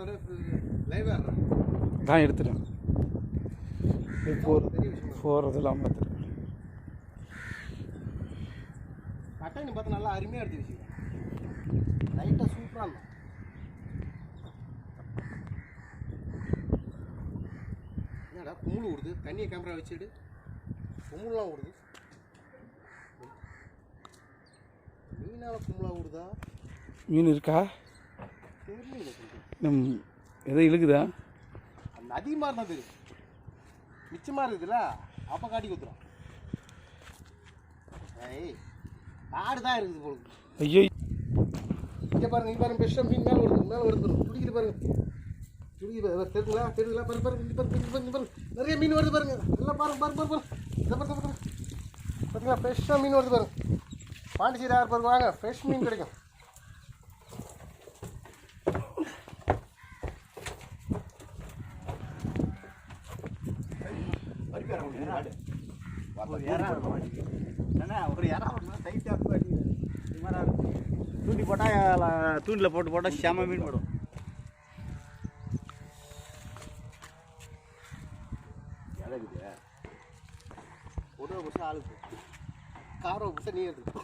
தடவை லைவாக தான் எடுத்துட்டேன். போர் போகிறதெல்லாம் பார்த்துட்டு. கட்டாணி பார்த்து நல்லா அருமையாக எடுத்து வச்சுக்கிறேன் லைட்டாக சூப்பராக இருக்கும் என்னடா குமுள் விடுது தண்ணியை கேமரா வச்சுடு குமுள்லாம் விடுது மீனால குமுளா விடுதா மீன் இருக்கா? தெரியல நம் எதோ இழுக்குதா? அதிகமாக இருந்தால் தெரியும் மிச்சமாக இருக்குதுல்ல அப்போ காட்டி கொடுத்துரும் ஏய் ஆடு தான் இருக்குது போல ஐயோ. இங்கே பாருங்க இங்கே பாருங்க பெஸ்ட்டாக மீன் மேலே வருது மேலே வருது துடிக்கிட்டு பாருங்க. துடிக்கிட்டு பாருங்க தெரியுங்களா தெரியுங்களா பாருங்க பாருங்க இங்கே பாருங்க இங்கே பாருங்க நிறைய மீன் வருது பாருங்க. எல்லாம் பாருங்க பாருங்க பாருங்க பாருங்க. பாருங்க பாருங்க. பார்த்தீங்களா ஃப்ரெஷ்ஷாக மீன் வருது பாருங்க. பாண்டிச்சேரி யார் பாருங்க வாங்க ஃப்ரெஷ் மீன் கிடைக்கும். தூண்டி போட்டால் தூண்டில் போட்டு போட்டால் செம மீன் போடும் ஒரு வருஷம் ஆளுக்கு கார வருஷம் நீ எடுத்து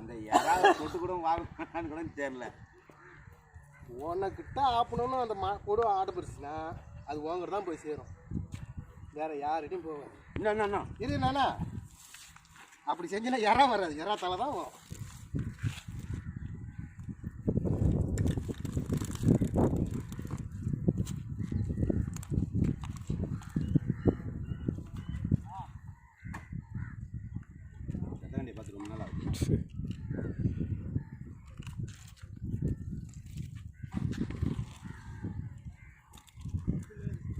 அந்த இறா தொட்டு கூட வாங்கன்னு கூட தெரியல உனக்கிட்ட ஆப்பணும்னு அந்த மா கொடு ஆடு பெருசுனா அது வாங்குறது தான் போய் சேரும். வேற யார்கிட்டையும் போவேன் என்ன என்ன இது என்னண்ணா அப்படி செஞ்சுனா இறா வராது. இறா தலை தான் வரும். பார்த்து ரொம்ப நாள் ஆகுது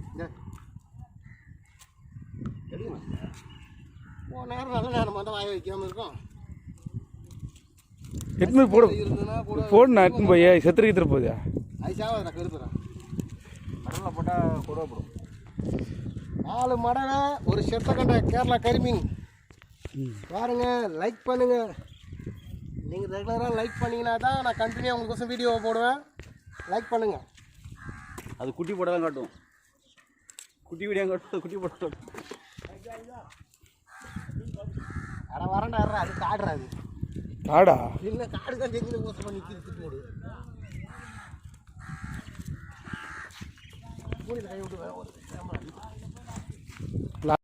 இங்க. எடுங்க நேரம் நல்ல நேரம் மட்டும் வாய வைக்காம இருக்கும். எட்டுமே போட. இருந்ததுன்னா கூட போடு நான் எட்டுன்னு போய் செத்துரு கித்துரு போகுதா அது சாவாத கருப்புறேன் கடலில் போட்டால் கொடுவா போடும். நாலு மடவை ஒரு செத்தக்கண்டை கேரளா கரிமீன். பாருங்க லைக் பண்ணுங்க. நீங்கள் ரெகுலராக லைக் பண்ணீங்கன்னா தான் நான் கண்டினியூ உங்களுக்கோசம் வீடியோ போடுவேன். லைக் பண்ணுங்க. அது குட்டி போட தான் காட்டும். குட்டி வீடியோ காட்டும்? குட்டி போட காட்டும். அட வரண்டா அது காடுறா அது. காடா? இல்லை காடு தான் செஞ்சு மோசம் பண்ணி திட்டு போடு கூலி கை விட்டு